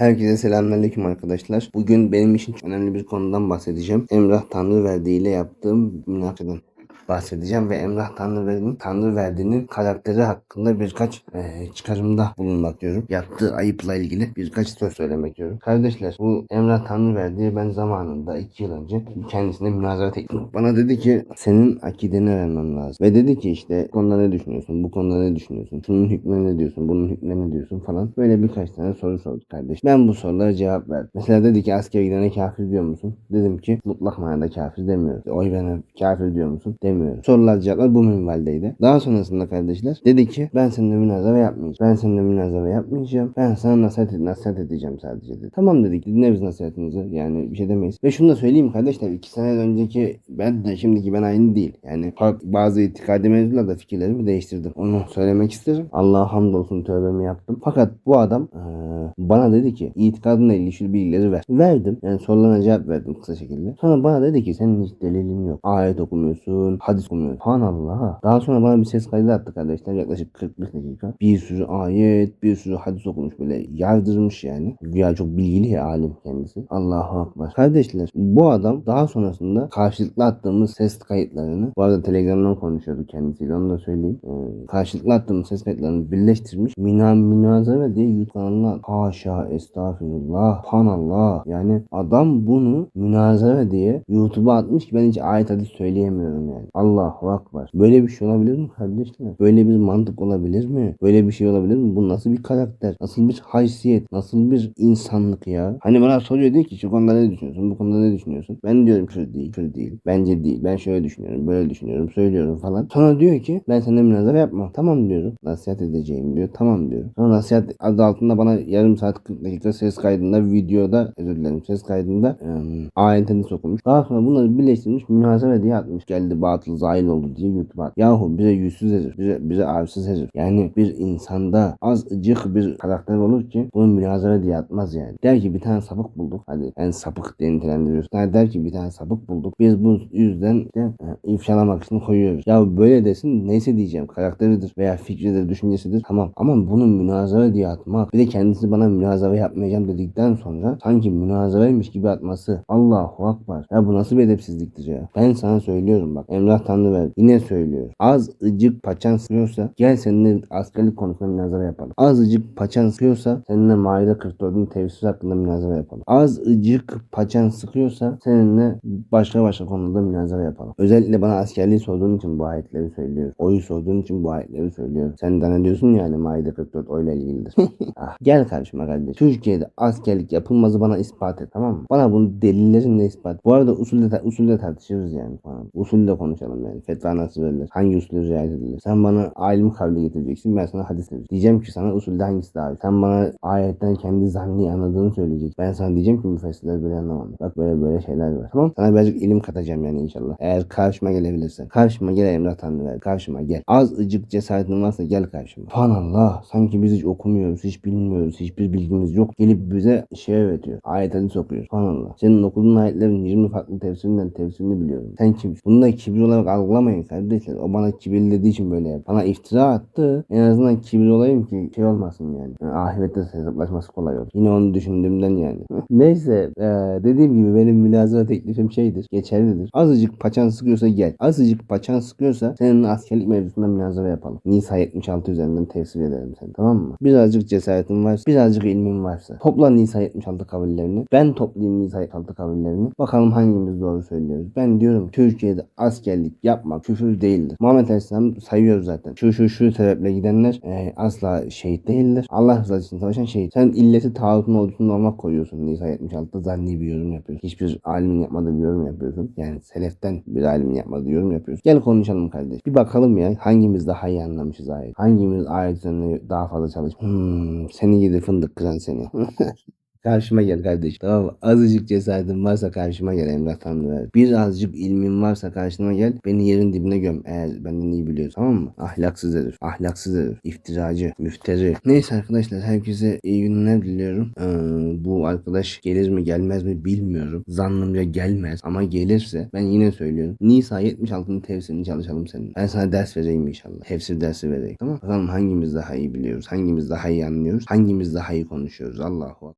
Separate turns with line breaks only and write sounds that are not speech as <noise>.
Herkese selamünaleyküm arkadaşlar. Bugün benim için çok önemli bir konudan bahsedeceğim. Emrah Tanrıverdi ile yaptığım münakadan bahsedeceğim ve Emrah Tanrıverdi'nin Tanrıverdi'nin karakteri hakkında birkaç eee, çıkarımda bulunmak diyorum. Yaptığı ayıpla ilgili birkaç söz söylemek diyorum. Kardeşler bu Emrah Tanrıverdi'ye ben zamanında iki yıl önce kendisine münazara teklif Bana dedi ki senin akideni öğrenmem lazım. Ve dedi ki işte bu konuda ne düşünüyorsun? Bu konuda ne düşünüyorsun? Şunun hükmüne ne diyorsun? Bunun hükmüne ne diyorsun falan. Böyle birkaç tane soru sordu kardeş. Ben bu sorulara cevap verdim. Mesela dedi ki askere gidene kafir diyor musun? Dedim ki mutlak manada kafir demiyorum. Oy veren kafir diyor musun? Demiyorum. Sorular cevaplar bu minvaldeydi. Daha sonrasında kardeşler dedi ki ben seninle münazara yapmayacağım. Ben seninle münazara yapmayacağım. Ben sana nasihat, nasihat edeceğim sadece dedi. Tamam dedik dinleriz nasihatinizi. Yani bir şey demeyiz. Ve şunu da söyleyeyim kardeşler. iki sene önceki ben de şimdiki ben aynı değil. Yani fark- bazı itikadi mevzularda fikirlerimi değiştirdim. Onu söylemek isterim. Allah'a hamdolsun tövbemi yaptım. Fakat bu adam eee, bana dedi ki itikadınla ilgili bilgileri ver. Verdim. Yani sorularına cevap verdim kısa şekilde. Sonra bana dedi ki senin hiç delilin yok. Ayet okumuyorsun. Hadis okumuyorsun. Subhanallah. Daha sonra bana bir ses kaydı attı kardeşler. Yaklaşık 45 dakika. Bir sürü ayet, bir sürü hadis okumuş böyle yardırmış yani. Güya çok bilgili ya alim kendisi. Allahu Akbar. Kardeşler bu adam daha sonrasında karşılıklı attığımız ses kayıtlarını bu arada Telegram'dan konuşuyordu kendisiyle onu da söyleyeyim. Ee, karşılıklı attığımız ses kayıtlarını birleştirmiş. Mina münazara diye YouTube kanalına haşa estağfirullah panallah yani adam bunu münazara diye YouTube'a atmış ki ben hiç ayet hadis söyleyemiyorum yani. Allahu Akbar. Böyle bir şey olabilir mi kardeşler? Böyle bir mantık olabilir mi? Böyle bir şey olabilir mi? Bu nasıl bir karakter? Nasıl bir haysiyet? Nasıl bir insanlık ya? Hani bana soruyor diyor ki şu konuda ne düşünüyorsun? Bu konuda ne düşünüyorsun? Ben diyorum şöyle değil, şöyle değil. Bence değil. Ben şöyle düşünüyorum, böyle düşünüyorum, söylüyorum falan. Sonra diyor ki ben seninle münazara yapmam. Tamam diyorum. Nasihat edeceğim diyor. Tamam diyorum. Sonra nasihat adı altında bana yarım saat 40 dakika ses kaydında videoda özür dilerim ses kaydında ıı, ayetini sokmuş. Daha sonra bunları birleştirmiş münazara diye atmış. Geldi batıl zahil oldu diye at. Yahu bize yüzsüz herif. Bize, bize arsız herif. Yani bir insanda azıcık bir karakter olur ki bunu münazara diye atmaz yani. Der ki bir tane sapık bulduk. Hadi en sapık diye nitelendiriyorsun. Yani der ki bir tane sapık bulduk. Biz bu yüzden de e, ifşalamak için koyuyoruz. Ya böyle desin neyse diyeceğim. Karakteridir veya fikridir, düşüncesidir. Tamam ama bunu münazara diye atmak. Bir de kendisi bana münazara yapmayacağım dedikten sonra sanki münazaraymış gibi atması. Allahu Akbar. Ya bu nasıl bir edepsizliktir ya. Ben sana söylüyorum bak. Emrah Tanrıver yine söylüyor. Az ıcık paçan sıkıyorsa gel seninle askerlik konusunda münazara yapalım. Az ıcık paçan sıkıyorsa seninle Maide 44'ün tefsir hakkında münazara yapalım. Az ıcık paçan sıkıyorsa seninle başka başka konuda münazara yapalım. Özellikle bana askerliği sorduğun için bu ayetleri söylüyorum. Oyu sorduğun için bu ayetleri söylüyorum. Sen de ne diyorsun yani Maide 44 oyla ilgilidir. <laughs> ah, gel karşıma kardeşim. Türkiye'de askerlik yapılmazı bana ispat et tamam mı? Bana bunu delillerinle ispat. Bu arada usulde, usulde tartışırız yani falan. Usulde konuşalım yani. Fetva nasıl verilir? Hangi usulü riayet edilir? Sen bana alim kavli getireceksin. Ben sana hadis vereceğim. Diyeceğim ki sana usulde hangisi daha? Sen bana ayetten kendi zanni anladığını söyleyeceksin. Ben sana diyeceğim ki müfessirler böyle anlamadı. Bak böyle böyle şeyler var. Tamam. Sana birazcık ilim katacağım yani inşallah. Eğer karşıma gelebilirsen. Karşıma gel Emrah Tanrıver. Karşıma gel. Az ıcık cesaretin varsa gel karşıma. Subhanallah. Sanki biz hiç okumuyoruz. Hiç bilmiyoruz. Hiçbir bilgimiz yok. Gelip bize şey öğretiyor. Ayet hadis okuyor. Subhanallah. Senin okuduğun ayetlerin 20 farklı tefsirinden tefsirini biliyorum. Sen kimsin? Bunu da kibir olarak algılamayın kardeşler. O bana kibirli dediği için böyle yap. Bana iftira attı. En azından kibir olayım ki şey olmasın yani. ahirette hesaplaşması kolay olur. Yine onu düşündüğümden yani. <laughs> Neyse eee, dediğim gibi benim münazara teklifim şeydir. Geçerlidir. Azıcık paçan sıkıyorsa gel. Azıcık paçan sıkıyorsa senin askerlik mevzusunda münazara yapalım. Nisa 76 üzerinden tefsir ederim seni tamam mı? Birazcık cesaretin varsa, birazcık ilmin varsa. Topla Nisa 76 kavillerini. Ben toplayayım Nisa 76 kavillerini. Bakalım hangimiz doğru söylüyoruz. Ben diyorum Türkiye'de askerlik yapmak küfür değildir. Muhammed Aleyhisselam sayıyor zaten. Şu şu şu sebeple gidenler e, asla şehit değildir. Allah rızası için savaşan şehit. Sen illeti tağutun ordusunda olmak koyuyorsun Nisa 76'da zanni bir yorum yapıyorsun. Hiçbir alimin yapmadığı bir yorum yapıyorsun. Yani seleften bir alimin yapmadığı yorum yapıyorsun. Gel konuşalım kardeş. Bir bakalım ya hangimiz daha iyi anlamışız ayet. Hangimiz ayet daha fazla çalış. Hmm, seni gidi fındık kıran seni. <laughs> Karşıma gel kardeşim. Tamam mı? Azıcık cesaretin varsa karşıma gel Emrah Tanrıver. Birazcık ilmin varsa karşıma gel. Beni yerin dibine göm. Eğer benden iyi biliyorsan tamam mı? Ahlaksız herif. Ahlaksız herif. iftiracı. Müfteri. Neyse arkadaşlar herkese iyi günler diliyorum. Ee, bu arkadaş gelir mi gelmez mi bilmiyorum. Zannımca gelmez. Ama gelirse ben yine söylüyorum. Nisa 76'nın tefsirini çalışalım seninle. Ben sana ders vereyim inşallah. Tefsir dersi vereyim. Tamam Bakalım hangimiz daha iyi biliyoruz. Hangimiz daha iyi anlıyoruz. Hangimiz daha iyi konuşuyoruz. Allahu.